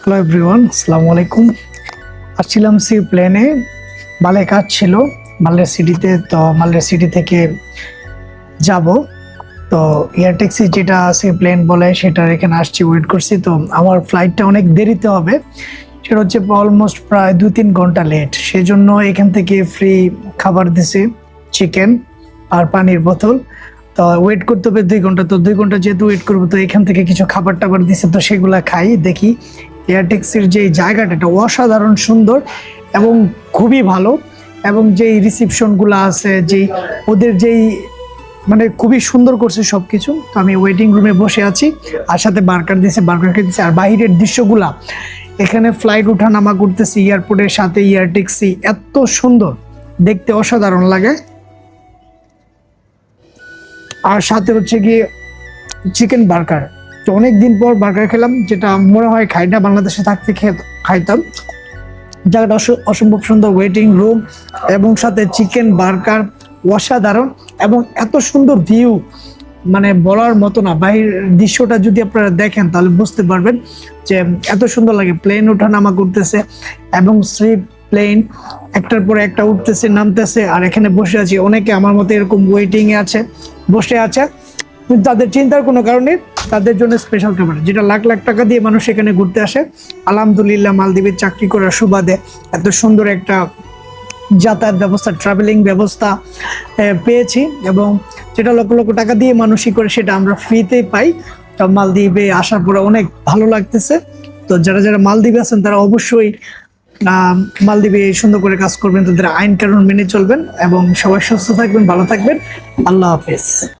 Hello everyone আসসালামু আলাইকুম আসছিলাম সি প্লেনে মালে কাজ ছিল। মালের সিটিতে তো মালের সিটি থেকে যাব। তো এয়ার ট্যাক্সি যেটা সি প্লেন বলে, সেটার এখানে আসছি ওয়েট করছি। তো আমার ফ্লাইটটা অনেক দেরিতে হবে। সেটা হচ্ছে অলমোস্ট প্রায় দু তিন ঘণ্টা লেট সেজন্য এখান থেকে ফ্রি খাবার দিছে চিকেন আর পানির বোতল। ওয়েট করতে হবে দুই ঘণ্টা। তো দুই ঘণ্টা যেহেতু ওয়েট করব, তো এখান থেকে কিছু খাবার টাবার দিছে, তো সেগুলা খাই, দেখি। এয়ার ট্যাক্সির যে জায়গাটা, এটা অসাধারণ সুন্দর এবং খুবই ভালো এবং যেই রিসিপশনগুলো আছে, যেই ওদের যেই মানে খুবই সুন্দর করছে সব কিছু তো আমি ওয়েটিং রুমে বসে আছি আর সাথে বার্গার দিয়েছে বার্গার খেতেছি। আর বাইরের দৃশ্যগুলা, এখানে ফ্লাইট ওঠানামা করতেছি এয়ারপোর্টের সাথে এয়ার ট্যাক্সি এত সুন্দর, দেখতে অসাধারণ লাগে। আর সাথে হচ্ছে গিয়ে চিকেন বার্গার তো অনেক দিন পর বার্গার খেলাম, যেটা মনে হয় খাই না, বাংলাদেশে থাকতে খেয়ে খাইতাম। জায়গাটা অস- অসম্ভব সুন্দর ওয়েটিং রুম এবং সাথে চিকেন বার্গার অসাধারণ এবং এত সুন্দর ভিউ মানে বলার মতো না, বাহির দৃশ্যটা যদি আপনারা দেখেন তাহলে বুঝতে পারবেন যে এত সুন্দর লাগে। প্লেন ওঠানামা করতেছে এবং স্লিপ প্লেন একটার পরে একটা উঠতেছে, নামতেছে, আর এখানে বসে আছি। অনেকে আমার মতো এরকম ওয়েটিং এ আছে, বসে আছে। কিন্তু তাদের চিন্তার কোনো কারণে তাদের জন্য স্পেশাল খাবার যেটা লাখ লাখ টাকা দিয়ে মানুষ এখানে ঘুরতে আসে। আলহামদুলিল্লাহ মালদ্বীপের চাকরি করার সুবাদে এত সুন্দর একটা যাতায়াত ব্যবস্থা ট্রাভেলিং ব্যবস্থা পেয়েছি। এবং যেটা লক্ষ লক্ষ টাকা দিয়ে মানুষই করে, সেটা আমরা ফ্রিতেই পাই। তো মালদ্বীপে আসার পরে অনেক ভালো লাগতেছে। তো যারা যারা মালদ্বীপে আছেন, তারা অবশ্যই মালদ্বীপে সুন্দর করে কাজ করবেন, তাদের আইন কানুন মেনে চলবেন, এবং সবাই সুস্থ থাকবেন, ভালো থাকবেন। আল্লাহ হাফেজ।